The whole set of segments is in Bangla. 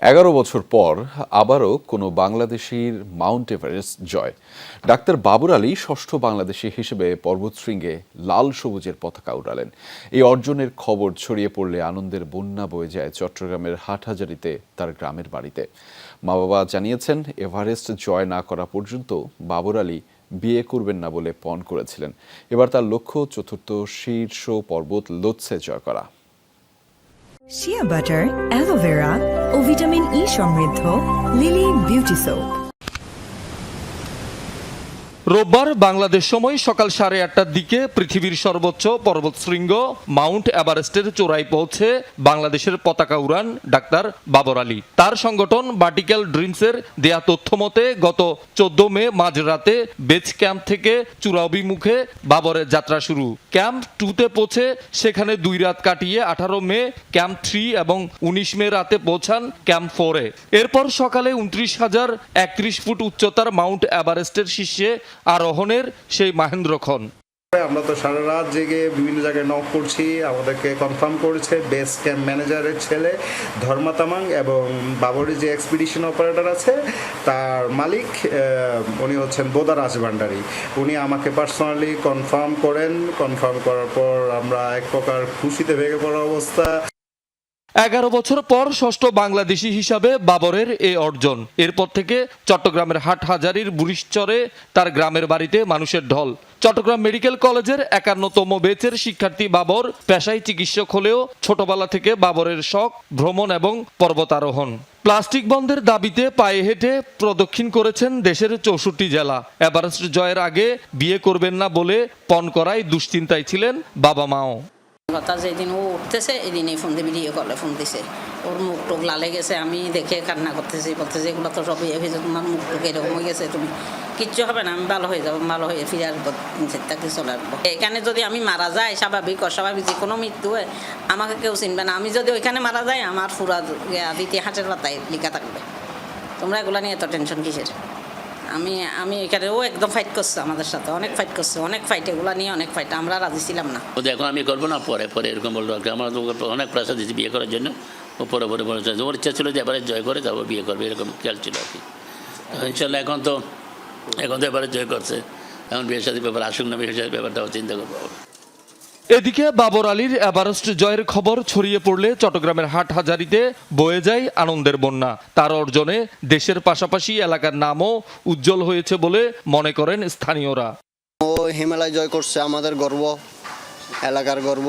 এগারো বছর পর আবারও কোনো বাংলাদেশির মাউন্ট এভারেস্ট জয়। ডাক্তার বাবুর আলী ষষ্ঠ বাংলাদেশি হিসেবে পর্বতশৃঙ্গে লাল সবুজের পতাকা উড়ালেন। এই অর্জনের খবর ছড়িয়ে পড়লে আনন্দের বন্যা বয়ে যায় চট্টগ্রামের হাটহাজারিতে তার গ্রামের বাড়িতে। মা বাবা জানিয়েছেন, এভারেস্ট জয় না করা পর্যন্ত বাবুর আলী বিয়ে করবেন না বলে পণ করেছিলেন। এবার তার লক্ষ্য চতুর্থ শীর্ষ পর্বত লোৎসে জয় করা। ও ভিটামিন ই সমৃদ্ধ লিলি বিউটি সোপ। রোববার বাংলাদেশ সময় সকাল সাড়ে আটটার দিকে পৃথিবীর সর্বোচ্চ পর্বতশৃঙ্গ মাউন্ট এভারেস্টের চূড়ায় পৌঁছে বাংলাদেশের পতাকা উড়ান ডাক্তার বাবর আলী। তার সংগঠন বার্টিক্যাল ড্রিমসের দেয়া তথ্য মতে, গত চোদ্দ মে মাঝরাতে বেচ ক্যাম্প থেকে চূড়া অভিমুখে বাবরের যাত্রা শুরু। ক্যাম্প টুতে পৌঁছে সেখানে দুই রাত কাটিয়ে আঠারো মে ক্যাম্প থ্রি এবং উনিশ মে রাতে পৌঁছান ক্যাম্প ফোরে। এরপর সকালে উনত্রিশ হাজার একত্রিশ ফুট উচ্চতার মাউন্ট এভারেস্টের শীর্ষে আরোহণের সেই মাহেন্দ্রক্ষণ আমরা তো সারা রাত জেগে বিভিন্ন জায়গায় নক করছি, আমাদেরকে কনফার্ম করেছে বেস ক্যাম্প ম্যানেজারের ছেলে ধর্মা তামাং এবং বাবরি যে এক্সপিডিশন অপারেটর আছে, তার মালিক উনি হচ্ছেন বোদা রাজভান্ডারী। উনি আমাকে পার্সোনালি কনফার্ম করেন কনফার্ম করার পর আমরা এক প্রকার খুশিতে ভেঙে পড়া অবস্থা। এগারো বছর পর ষষ্ঠ বাংলাদেশি হিসাবে বাবরের এ অর্জন। এরপর থেকে চট্টগ্রামের হাটহাজারির বুরিশচরে তার গ্রামের বাড়িতে মানুষের ঢল। চট্টগ্রাম মেডিকেল কলেজের একান্নতম বেচের শিক্ষার্থী বাবর পেশায় চিকিৎসক হলেও ছোটবেলা থেকে বাবরের শখ, ভ্রমণ এবং পর্বতারোহণ। প্লাস্টিক বন্ধের দাবিতে পায়ে হেঁটে প্রদক্ষিণ করেছেন দেশের চৌষট্টি জেলা। এভারেস্ট জয়ের আগে বিয়ে করবেন না বলে পণ করায় দুশ্চিন্তায় ছিলেন বাবা মাও কথা যেদিন ও উঠতেছে এদিনই ফোন দিয়ে ভিডিও কলে ফোন দিছে। ওর মুখ টুক লালে গেছে, আমি দেখে কান্না করতেছি, বলতেছি, এগুলো তো সব ইয়ে হয়েছে তোমার মুখ টুক এরকম হয়ে গেছে, তুমি কিচ্ছু হবে না, আমি ভালো হয়ে যাব ভালো হয়ে ফিরে আসব চিন্তাকে চলে আসব। এখানে যদি আমি মারা যাই, স্বাভাবিক, অস্বাভাবিক, যে কোনো মৃত্যু হয়, আমাকে কেউ চিনবে না। আমি যদি ওইখানে মারা যাই, আমার ফুরা দ্বিতীয় হাটের পাতায় লিখা থাকবে। তোমরা এগুলো নিয়ে এত টেনশন কিসের? আমি আমি এখানে ও একদম ফাইট করছে আমাদের সাথে, অনেক ফাইট করছে, অনেক ফাইট এগুলো নিয়ে অনেক ফাইট আমরা রাজি ছিলাম না। ও দেখো আমি করব না, পরে পরে এরকম বলল তো অনেক প্রেশার দিয়েছি বিয়ে করার জন্য। ও পরে পরে বলেছে ওর ইচ্ছা ছিল যে এবারে জয় করে যাব, বিয়ে করবে, এরকম খেয়াল ছিল আর কি। ইনশাল্লাহ এখন তো এখন তো এবারে জয় করছে। এখন বিয়ের সাথে ব্যাপার আসুক না, বিয়ের সাথে ব্যাপারটা চিন্তা করব। এদিকে বাবর আলীর এভারেস্ট জয়ের খবর ছড়িয়ে পড়লে চট্টগ্রামের হাট হাজারিতে বয়ে যায় আনন্দের বন্যা। তার অর্জনে দেশের পাশাপাশি এলাকার নামও উজ্জ্বল হয়েছে বলে মনে করেন স্থানীয়রা। ও হিমালয় জয় করছে, আমাদের গর্ব, এলাকার গর্ব।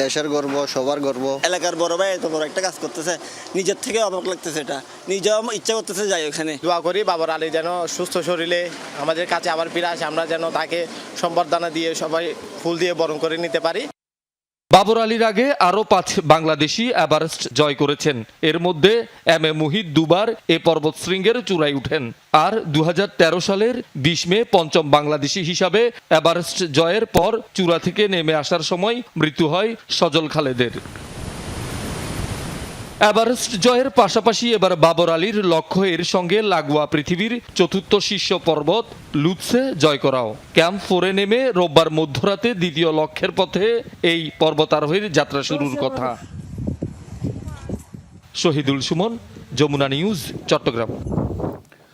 দেশের গর্ব সবার গর্ব। এলাকার বড় ভাই এত বড় একটা কাজ করতেছে নিজের থেকে অবাক লাগতেছে এটা। নিজেও ইচ্ছা করতেছে যাই ওখানে দোয়া করি বাবার আলী যেন সুস্থ শরীরে আমাদের কাছে আবার ফিরে আসে আমরা যেন তাকে সম্বর্ধনা দিয়ে সবাই ফুল দিয়ে বরণ করে নিতে পারি। বাবর আলীর আগে আরও পাঁচ বাংলাদেশি এভারেস্ট জয় করেছেন। এর মধ্যে এম এ মুহিত দুবার এ পর্বত শৃঙ্গের চূড়ায় উঠেন। আর দু হাজার তেরো সালের বিশ মে পঞ্চম বাংলাদেশি হিসাবে এভারেস্ট জয়ের পর চূড়া থেকে নেমে আসার সময় মৃত্যু হয় সজল খালেদের। এভারেস্ট জয়ের পাশাপাশি এবার বাবর আলীর লক্ষ্য এর সঙ্গে লাগোয়া পৃথিবীর চতুর্থ শীর্ষ পর্বত লুৎসে জয় করাও। ক্যাম্প ফোরে নেমে রোববার মধ্যরাতে দ্বিতীয় লক্ষ্যের পথে এই পর্বতারোহীর যাত্রা শুরুর কথা। শহীদুল সুমন, যমুনা নিউজ, চট্টগ্রাম।